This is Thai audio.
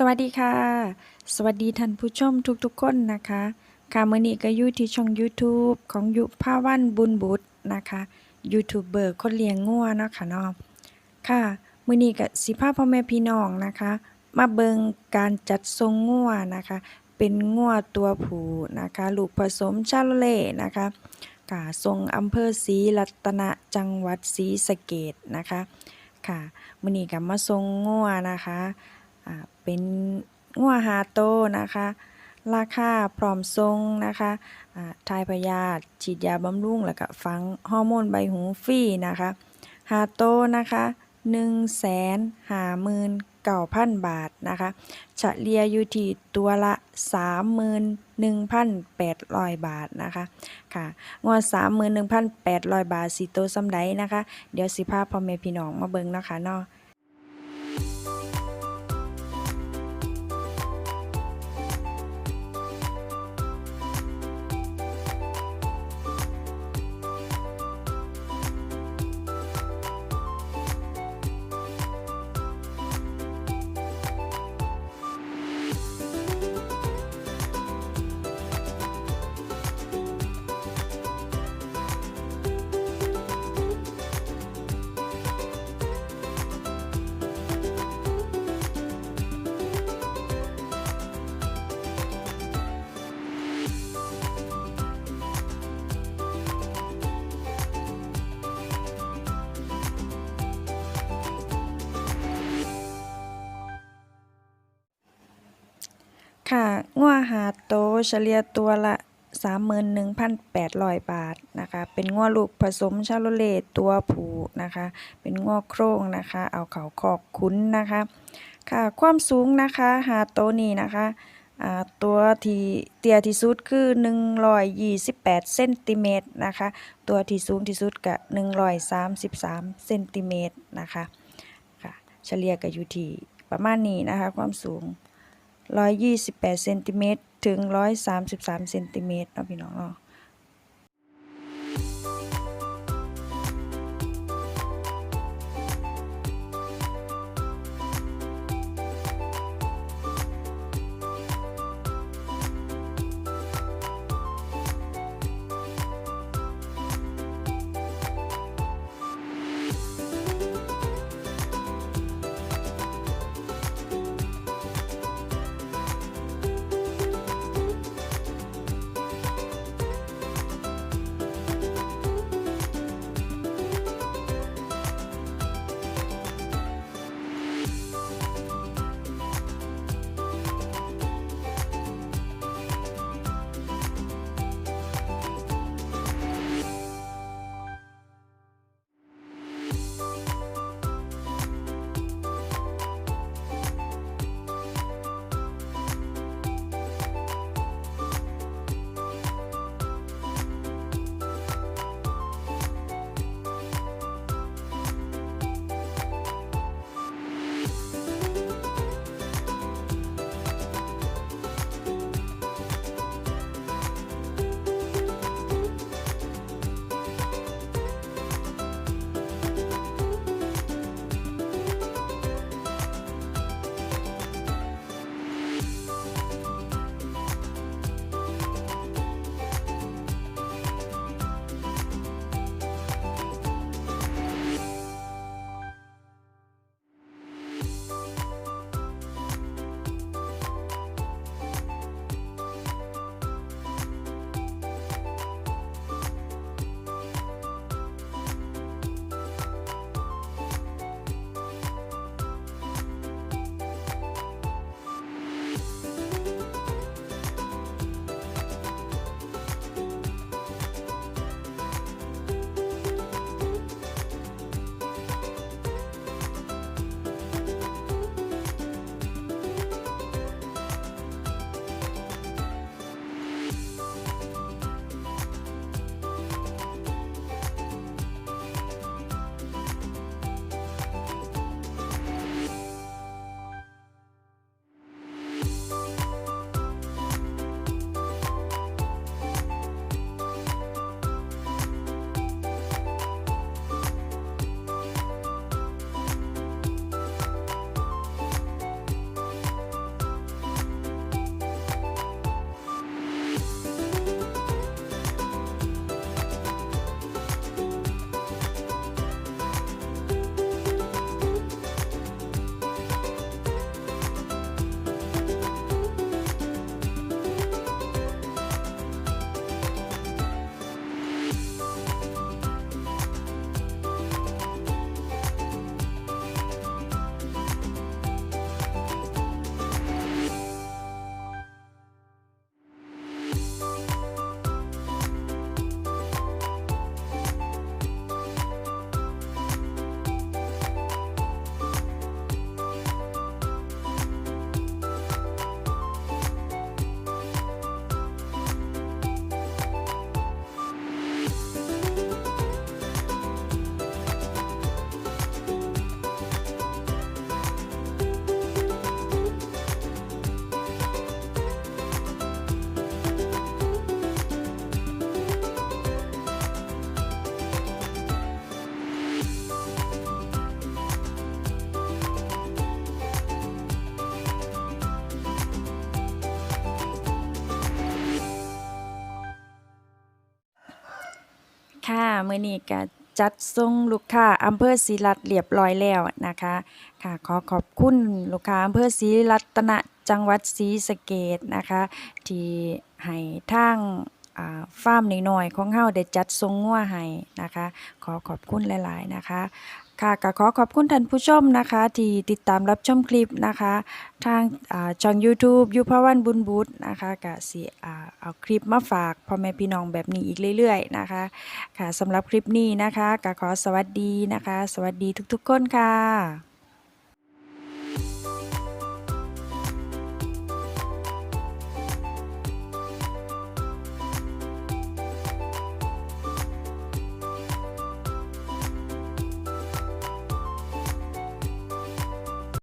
สวัสดีค่ะ สวัสดีท่านผู้ชมทุกๆคนนะคะค่ะมือนี้ก็อยู่ที่ช่อง YouTube ของยุภาวันบุญบุตรนะคะยูทูบเบอร์คนเลี้ยงงัวเนาะค่ะเนาะค่ะมื้อนี้ก็สิพาพ่อแม่พี่น้องนะคะ มาเบิงการจัดทรงงัวนะคะ เป็นงัวตัวผู้นะคะลูกผสมชาโลเล่นะคะค่ะทรงอำเภอศรีรัตนะจังหวัดศรีสะเกษนะคะค่ะมือนี้ก็มาทรงงัวนะคะ เป็นงัวหาโตนะคะ ราคาพร้อมทรงนะคะทายพยาธิฉีดยาบำรุง แล้วก็ฝังฮอร์โมนใบหูฟรีนะคะหาโตนะคะ1 5 9 0 0 0 บาทนะคะเฉลี่ยอยู่ที่ตัวละ 31,800 บาทนะคะค่ะงวด31,800 บาทสิโตวสำใดนะคะ เดี๋ยวสิพาพ่อแม่พี่น้องมาเบิ่งเนาะคะเนาะ ค่ะงัวหาโตเฉลี่ยตัวละ 31,800 บาทนะคะ เป็นงัวลูกผสมชาโลเล่ตัวผูนะคะ เป็นงัวโครงนะคะ เอาเขาคอกคุ้นนะคะ ค่ะ ความสูงนะคะหาโตนี้นะคะอ่าตัวที่เตี้ยที่สุดคือ 128เซนติเมตรนะคะ ตัวที่สูงที่สุดก็133เซนติเมตรนะคะ ค่ะ เฉลี่ยก็อยู่ที่ประมาณนี้นะคะ ความสูง 128เซนติเมตรถึง 133เซนติเมตรเนาะพี่น้องเนาะ ค่ะมื้อนี้ก็จัดส่งลูกค้าอำเภอศรีรัตน์เรียบร้อยแล้วนะคะค่ะขอขอบคุณลูกค้าอำเภอศรีรัตนะจังหวัดศรีสะเกดนะคะ ที่ให้ทางอ่าฟาร์มน้อยๆของเฮาได้จัดส่งงัวให้นะคะ ขอขอบคุณหลาย ๆ นะคะ ค่ะก็ขอขอบคุณท่านผู้ชมนะคะ ที่ติดตามรับชมคลิปนะคะ ทางช่อง YouTube ยุพวันบุญบุตรนะคะก็สิเอาคลิปมาฝากพ่อแม่พี่น้องแบบนี้อีกเรื่อยๆนะคะค่ะสำหรับคลิปนี้นะคะก็ขอสวัสดีนะคะ สวัสดีทุกๆคนค่ะ